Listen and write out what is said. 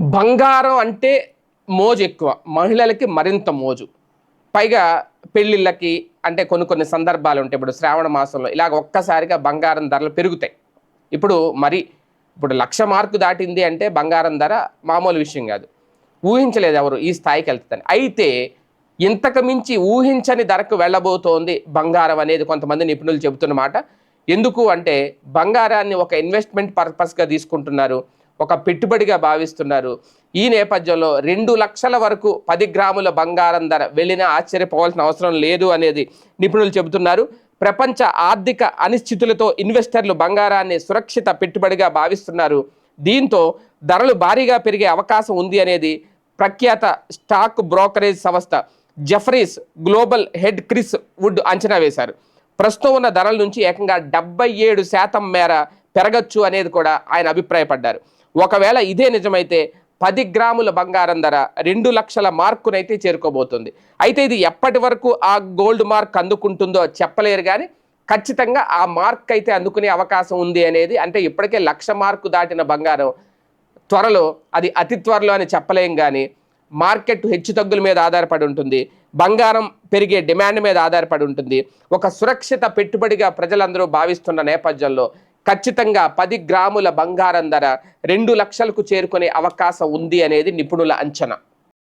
బంగారం అంటే మోజు ఎక్కువ. మహిళలకి మరింత మోజు. పైగా పెళ్ళిళ్ళకి అంటే కొన్ని కొన్ని సందర్భాలు ఉంటాయి. ఇప్పుడు శ్రావణ మాసంలో ఇలాగ ఒక్కసారిగా బంగారం ధరలు పెరుగుతాయి. ఇప్పుడు మరి ఇప్పుడు లక్ష మార్కు దాటింది అంటే బంగారం ధర మామూలు విషయం కాదు. ఊహించలేదు ఎవరు ఈ స్థాయికి వెళ్తుందని అయితే ఇంతకు మించి ఊహించని ధరకు వెళ్ళబోతోంది బంగారం అనేది కొంతమంది నిపుణులు చెబుతున్నమాట ఎందుకు అంటే బంగారాన్ని ఒక ఇన్వెస్ట్మెంట్ పర్పస్గా తీసుకుంటున్నారు. ఒక పెట్టుబడిగా భావిస్తున్నారు. ఈ నేపథ్యంలో రెండు లక్షల వరకు పది గ్రాముల బంగారం ధర వెళ్ళినా ఆశ్చర్యపోవాల్సిన అవసరం లేదు అనేది నిపుణులు చెబుతున్నారు. ప్రపంచ ఆర్థిక అనిశ్చితులతో ఇన్వెస్టర్లు బంగారాన్ని సురక్షిత పెట్టుబడిగా భావిస్తున్నారు. దీంతో ధరలు భారీగా పెరిగే అవకాశం ఉంది అనేది ప్రఖ్యాత స్టాక్ బ్రోకరేజ్ సంస్థ Jefferies global head Chris Wood అంచనా వేశారు. ప్రస్తుతం ఉన్న ధరల నుంచి ఏకంగా డెబ్బై ఏడు శాతం మేర పెరగచ్చు అనేది కూడా ఆయన అభిప్రాయపడ్డారు. ఒకవేళ ఇదే నిజమైతే పది గ్రాముల బంగారం ధర రెండు లక్షల మార్కునైతే చేరుకోబోతుంది. అయితే ఇది ఎప్పటి వరకు ఆ గోల్డ్ మార్క్ అందుకుంటుందో చెప్పలేరు కానీ ఖచ్చితంగా ఆ మార్క్ అయితే అందుకునే అవకాశం ఉంది అనేది అంటే ఇప్పటికే లక్ష మార్కు దాటిన బంగారం త్వరలో అది అతి త్వరలో అని చెప్పలేం కానీ మార్కెట్ హెచ్చుతగ్గుల మీద ఆధారపడి ఉంటుంది. బంగారం పెరిగే డిమాండ్ మీద ఆధారపడి ఉంటుంది. ఒక సురక్షిత పెట్టుబడిగా ప్రజలందరూ భావిస్తున్న నేపథ్యంలో ఖచ్చితంగా పది గ్రాముల బంగారం ధర రెండు లక్షలకు చేరుకునే అవకాశం ఉంది అనేది నిపుణుల అంచనా.